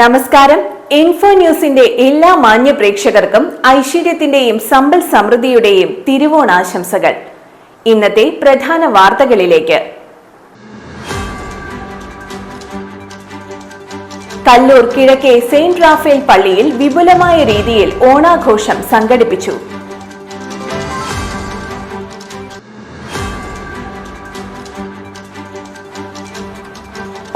നമസ്കാരം. ഇൻഫോ ന്യൂസിന്റെ എല്ലാ മാന്യ പ്രേക്ഷകർക്കും ഐശ്വര്യത്തിന്റെയും സമ്പൽ സമൃദ്ധിയുടെയും തിരുവോണാശംസകൾ. ഇന്നത്തെ പ്രധാന വാർത്തകളിലേക്ക്. കല്ലൂർ കിഴക്കേ സെയിന്റ് റാഫേൽ പള്ളിയിൽ വിപുലമായ രീതിയിൽ ഓണാഘോഷം സംഘടിപ്പിച്ചു.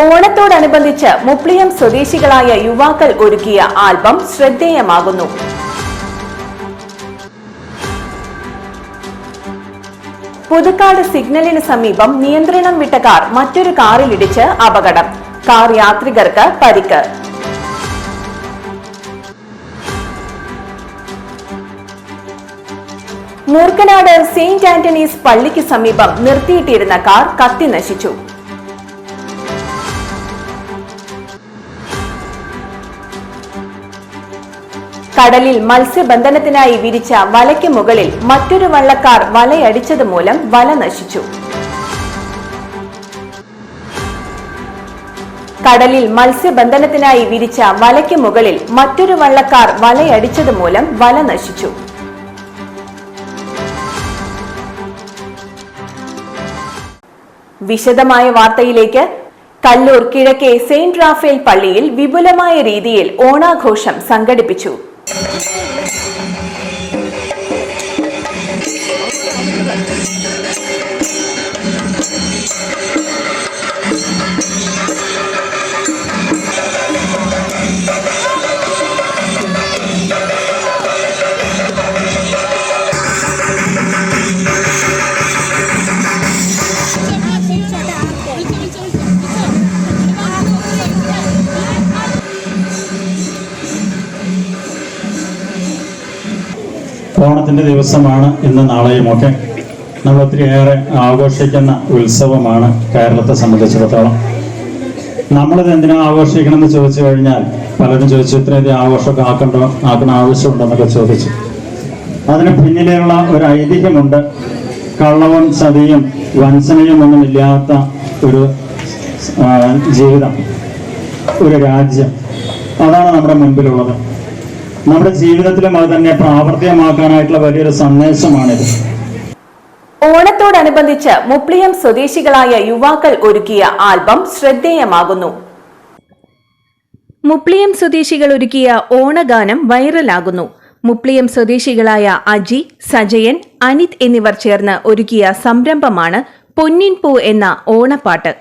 ഓണത്തോടനുബന്ധിച്ച് മുപ്ലിയം സ്വദേശികളായ യുവാക്കൾ ഒരുക്കിയ ആൽബം ശ്രദ്ധേയമാകുന്നു. പുതുക്കാട് സിഗ്നലിന് സമീപം നിയന്ത്രണം വിട്ട കാർ മറ്റൊരു കാറിലിടിച്ച് അപകടം. കാർ യാത്രികർക്ക് പരിക്ക്. മൂർക്കനാട് സെയിന്റ് ആന്റണീസ് പള്ളിക്ക് സമീപം നിർത്തിയിട്ടിരുന്ന കാർ കത്തി നശിച്ചു. കടലിൽ മത്സ്യബന്ധനത്തിനായി വിരിച്ച വലയ്ക്ക് മുകളിൽ മറ്റൊരു വള്ളക്കാർ വലയടിച്ചത് മൂലം വല നശിച്ചു. കടലിൽ മത്സ്യബന്ധനത്തിനായി വിരിച്ച വലയ്ക്ക് മുകളിൽ മറ്റൊരു വള്ളക്കാർ വലയടിച്ചത് മൂലം വല നശിച്ചു. വിശദമായ വാർത്തയിലേക്ക്. കല്ലൂർ കിഴക്കേ സെയിന്റ് റാഫേൽ പള്ളിയിൽ വിപുലമായ രീതിയിൽ ഓണാഘോഷം സംഘടിപ്പിച്ചു. Thank you. ഓണത്തിന്റെ ദിവസമാണ് ഇന്ന് നാളെയുമൊക്കെ നമ്മൾ ഒത്തിരിയേറെ ആഘോഷിക്കുന്ന ഉത്സവമാണ് കേരളത്തെ സംബന്ധിച്ചിടത്തോളം. നമ്മളിത് എന്തിനാ ആഘോഷിക്കണം എന്ന് ചോദിച്ചു കഴിഞ്ഞാൽ പലരും ചോദിച്ചു ഇത്രയധികം ആഘോഷമൊക്കെ ആക്കണ്ടോ ആക്കണ ആവശ്യമുണ്ടോ എന്നൊക്കെ ചോദിച്ചു. അതിന് പിന്നിലുള്ള ഒരു ഐതിഹ്യമുണ്ട്. കള്ളവും ചതിയും വഞ്ചനയും ഒന്നും ഇല്ലാത്ത ഒരു ജീവിതം ഒരു രാജ്യം. അതാണ് നമ്മുടെ മുൻപിലുള്ളത് നമ്മുടെ ജീവിതത്തിലും അത് തന്നെ പ്രാവർത്തികമാക്കാനായിട്ടുള്ള വലിയൊരു സന്ദേശമാണിത്. ഓണത്തോടനുബന്ധിച്ച് മുപ്ലിയം സ്വദേശികളായ യുവാക്കൾ ഒരുക്കിയ ആൽബം ശ്രദ്ധേയമാകുന്നു. മുപ്ലിയം സ്വദേശികൾ ഒരുക്കിയ ഓണഗാനം വൈറലാകുന്നു. മുപ്ലിയം സ്വദേശികളായ അജി സജയൻ അനിത് എന്നിവർ ചേർന്ന് ഒരുക്കിയ സംരംഭമാണ് പൊന്നിൻപൂ എന്ന ഓണപ്പാട്ട്.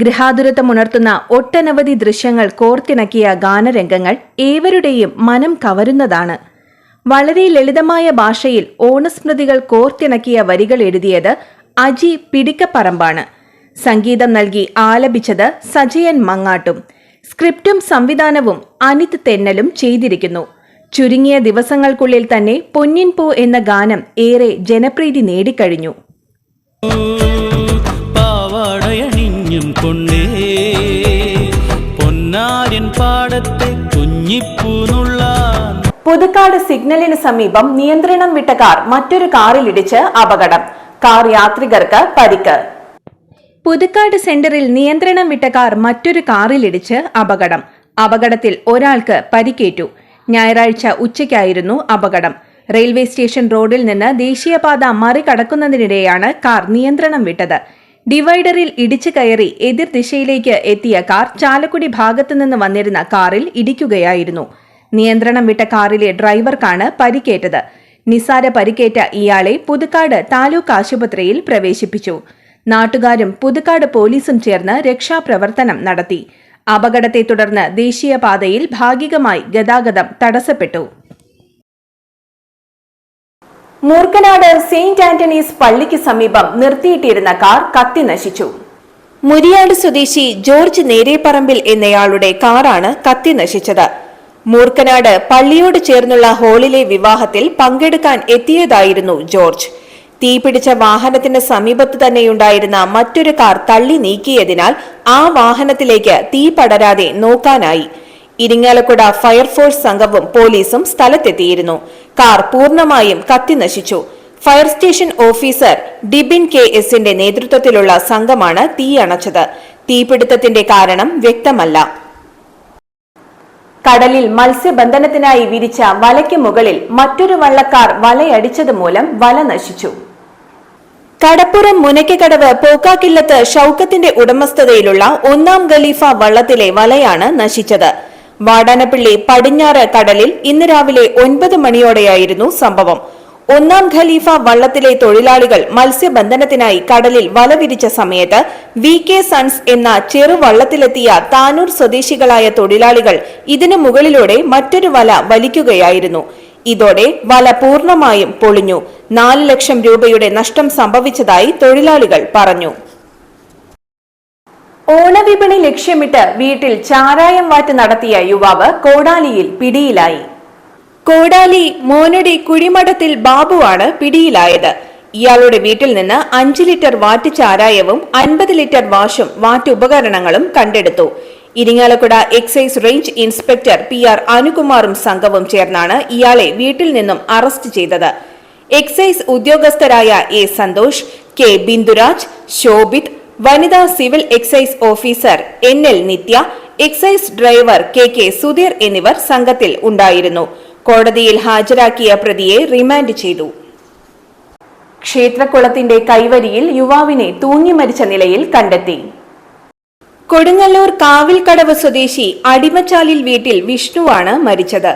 ഗൃഹാതുരത്വമുണർത്തുന്ന ഒട്ടനവധി ദൃശ്യങ്ങൾ കോർത്തിണക്കിയ ഗാനരംഗങ്ങൾ ഏവരുടെയും മനം കവരുന്നതാണ്. വളരെ ലളിതമായ ഭാഷയിൽ ഓണസ്മൃതികൾ കോർത്തിണക്കിയ വരികൾ എഴുതിയത് അജി പിടിക്കപ്പറമ്പാണ്. സംഗീതം നൽകി ആലപിച്ചത് സജയൻ മങ്ങാട്ടും. സ്ക്രിപ്റ്റും സംവിധാനവും അനിത് തെന്നലും ചെയ്തിരിക്കുന്നു. ചുരുങ്ങിയ ദിവസങ്ങൾക്കുള്ളിൽ തന്നെ പൊന്നിൻ പൂ എന്ന ഗാനം ഏറെ ജനപ്രീതി നേടിക്കഴിഞ്ഞു. പാവാടയണിഞ്ഞും കൊണ്ടേ പൊന്നാരൻ പാടത്തെ കുഞ്ഞിപ്പൂന്നുള്ള പുതുക്കാട് സിഗ്നലിന് സമീപം നിയന്ത്രണം വിട്ട കാർ മറ്റൊരു കാറിലിടിച്ച് അപകടം. കാർ യാത്രികർക്ക് പരിക്ക്. പുതുക്കാട് സെന്ററിൽ നിയന്ത്രണം വിട്ട കാർ മറ്റൊരു കാറിലിടിച്ച് അപകടം. അപകടത്തിൽ ഒരാൾക്ക് പരിക്കേറ്റു. ഞായറാഴ്ച ഉച്ചയ്ക്കായിരുന്നു അപകടം. റെയിൽവേ സ്റ്റേഷൻ റോഡിൽ നിന്ന് ദേശീയപാത മറികടക്കുന്നതിനിടെയാണ് കാർ നിയന്ത്രണം വിട്ടത്. ഡിവൈഡറിൽ ഇടിച്ചു കയറി എതിർ ദിശയിലേക്ക് എത്തിയ കാർ ചാലക്കുടി ഭാഗത്തുനിന്ന് വന്നിരുന്ന കാറിൽ ഇടിക്കുകയായിരുന്നു. നിയന്ത്രണം വിട്ട കാറിലെ ഡ്രൈവർക്കാണ് പരിക്കേറ്റത്. നിസാര പരിക്കേറ്റ ഇയാളെ പുതുക്കാട് താലൂക്ക് ആശുപത്രിയിൽ പ്രവേശിപ്പിച്ചു. നാട്ടുകാരും പുതുക്കാട് പോലീസും ചേർന്ന് രക്ഷാപ്രവർത്തനം നടത്തി. അപകടത്തെ തുടർന്ന് ദേശീയപാതയിൽ ഭാഗികമായി ഗതാഗതം തടസ്സപ്പെട്ടു. മൂർക്കനാട് സെയിന്റ് ആന്റണീസ് പള്ളിക്ക് സമീപം നിർത്തിയിട്ടിരുന്ന കാർ കത്തി നശിച്ചു. മുരിയാട് സ്വദേശി ജോർജ് നേരേപ്പറമ്പിൽ എന്നയാളുടെ കാറാണ് കത്തി നശിച്ചത്. മൂർക്കനാട് പള്ളിയോട് ചേർന്നുള്ള ഹാളിലെ വിവാഹത്തിൽ പങ്കെടുക്കാൻ എത്തിയതായിരുന്നു ജോർജ്. തീപിടിച്ച വാഹനത്തിന് സമീപത്ത് തന്നെയുണ്ടായിരുന്ന മറ്റൊരു കാർ തള്ളി നീക്കിയതിനാൽ ആ വാഹനത്തിലേക്ക് തീ പടരാതെ നോക്കാനായി. ഇരിങ്ങാലക്കുട ഫയർഫോഴ്സ് സംഘവും പോലീസും സ്ഥലത്തെത്തിയിരുന്നു. കാർ പൂർണമായും കത്തിനശിച്ചു fire station officer Dibin K എസിന്റെ നേതൃത്വത്തിലുള്ള സംഘമാണ് തീ അണച്ചത്. തീപിടുത്തത്തിന്റെ കാരണം വ്യക്തമല്ല. കടലിൽ മത്സ്യബന്ധനത്തിനായി വിരിച്ച വലയ്ക്ക് മുകളിൽ മറ്റൊരു വള്ളക്കാർ വലയടിച്ചത് മൂലം വല നശിച്ചു. കടപ്പുറം മുനയ്ക്കകടവ് പോക്കാക്കില്ലത്ത് ഷൌക്കത്തിന്റെ ഉടമസ്ഥതയിലുള്ള ഒന്നാം ഖലീഫ വള്ളത്തിലെ വലയാണ് നശിച്ചത്. വാടാനപ്പള്ളി പടിഞ്ഞാറ് കടലിൽ ഇന്ന് രാവിലെ ഒൻപത് മണിയോടെയായിരുന്നു സംഭവം. ഒന്നാം ഖലീഫ വള്ളത്തിലെ തൊഴിലാളികൾ മത്സ്യബന്ധനത്തിനായി കടലിൽ വല വിരിച്ച സമയത്ത് വി കെ സൺസ് എന്ന ചെറുവള്ളത്തിലെത്തിയ താനൂർ സ്വദേശികളായ തൊഴിലാളികൾ ഇതിനു മുകളിലൂടെ മറ്റൊരു വല വലിക്കുകയായിരുന്നു. ഇതോടെ വല പൂർണമായും പൊളിഞ്ഞു. നാല് ലക്ഷം രൂപയുടെ നഷ്ടം സംഭവിച്ചതായി തൊഴിലാളികൾ പറഞ്ഞു. ഓണവിപണി ലക്ഷ്യമിട്ട് വീട്ടിൽ ചാരായം വാറ്റ് നടത്തിയ യുവാവ് കോടാലിയിൽ പിടിയിലായി. കോടാലി മോനടി കുഴിമഠത്തിൽ ബാബുവാണ് പിടിയിലായത്. ഇയാളുടെ വീട്ടിൽ നിന്ന് അഞ്ച് ലിറ്റർ വാറ്റ് ചാരായവും അൻപത് ലിറ്റർ വാഷും വാറ്റ് ഉപകരണങ്ങളും കണ്ടെടുത്തു. Irinjalakuda excise range inspector P R അനുകുമാറും സംഘവും ചേർന്നാണ് ഇയാളെ വീട്ടിൽ നിന്നും അറസ്റ്റ് ചെയ്തത്. എക്സൈസ് ഉദ്യോഗസ്ഥരായ എ സന്തോഷ് കെ ബിന്ദുരാജ് ശോഭിത് വനിതാ civil excise officer N L Nithya excise driver K K Sudheer എന്നിവർ സംഘത്തിൽ ഉണ്ടായിരുന്നു. കോടതിയിൽ ഹാജരാക്കിയ പ്രതിയെ റിമാൻഡ് ചെയ്തു. ക്ഷേത്രക്കുളത്തിന്റെ കൈവരിയിൽ യുവാവിനെ തൂങ്ങി മരിച്ച നിലയിൽ കണ്ടെത്തി. കൊടുങ്ങല്ലൂർ കാവിൽക്കടവ് സ്വദേശി അടിമച്ചാലിൽ വീട്ടിൽ വിഷ്ണുവാണ് മരിച്ചത്.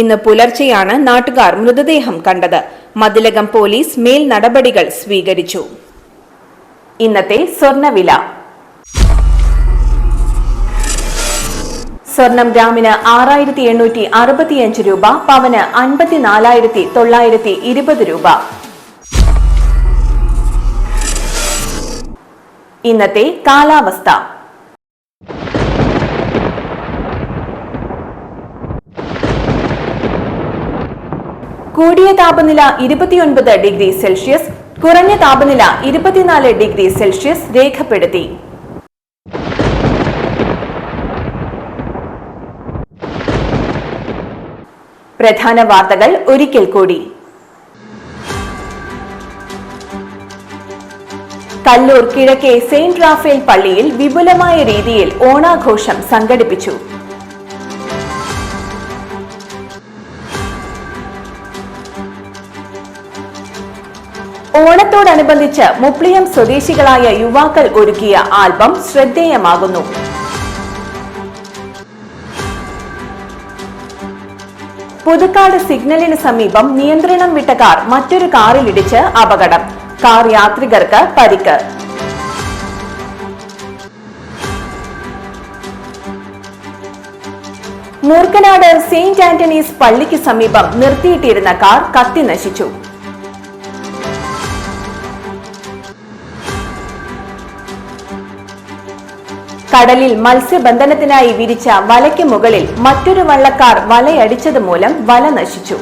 ഇന്ന് പുലർച്ചെയാണ് നാട്ടുകാർ മൃതദേഹം കണ്ടത്. മതിലകം പോലീസ് മേൽ നടപടികൾ സ്വീകരിച്ചു. ഇന്നത്തെ സ്വർണവില. സ്വർണം ഗ്രാമിന് ആറായിരത്തി എണ്ണൂറ്റി അറുപത്തിയഞ്ച് രൂപ പവന് അൻപത്തിനാലായിരത്തി തൊള്ളായിരത്തി ഇരുപത് രൂപ. ഇന്നത്തെ കാലാവസ്ഥ. കൂടിയ താപനില ഇരുപത്തിയൊൻപത് ഡിഗ്രി സെൽഷ്യസ് കുറഞ്ഞ താപനില ഇരുപത്തിനാല് ഡിഗ്രി സെൽഷ്യസ് രേഖപ്പെടുത്തി. പ്രധാന വാർത്തകൾ ഒരിക്കൽ കൂടി. കല്ലൂർ കിഴക്കേ സെയിന്റ് റാഫേൽ പള്ളിയിൽ വിപുലമായ രീതിയിൽ ഓണാഘോഷം സംഘടിപ്പിച്ചു. ഓണത്തോടനുബന്ധിച്ച് മുപ്ലിയം സ്വദേശികളായ യുവാക്കൾ ഒരുക്കിയ ആൽബം ശ്രദ്ധേയമാകുന്നു. പുതുക്കാട് സിഗ്നലിന് സമീപം നിയന്ത്രണം വിട്ട കാർ മറ്റൊരു കാറിലിടിച്ച് അപകടം. കാർ യാത്രികർക്ക് പരിക്ക്. മൂർക്കനാട് സെയിന്റ് ആന്റണീസ് പള്ളിക്ക് സമീപം നിർത്തിയിട്ടിരുന്ന കാർ കത്തി നശിച്ചു. കടലിൽ മത്സ്യബന്ധനത്തിനായി വിരിച്ച വലയ്ക്ക് മുകളിൽ മറ്റൊരു വള്ളക്കാർ വലയടിച്ചത് മൂലം വല നശിച്ചു.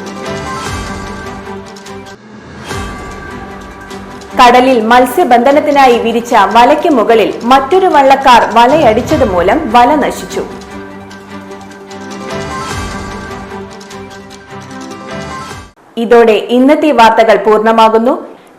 കടലിൽ മത്സ്യബന്ധനത്തിനായി വിരിച്ച വലയ്ക്ക് മുകളിൽ മറ്റൊരു വള്ളക്കാർ വലയടിച്ചത് മൂലം വല നശിച്ചു. ഇതോടെ ഇന്നത്തെ വാർത്തകൾ പൂർണമാകുന്നു.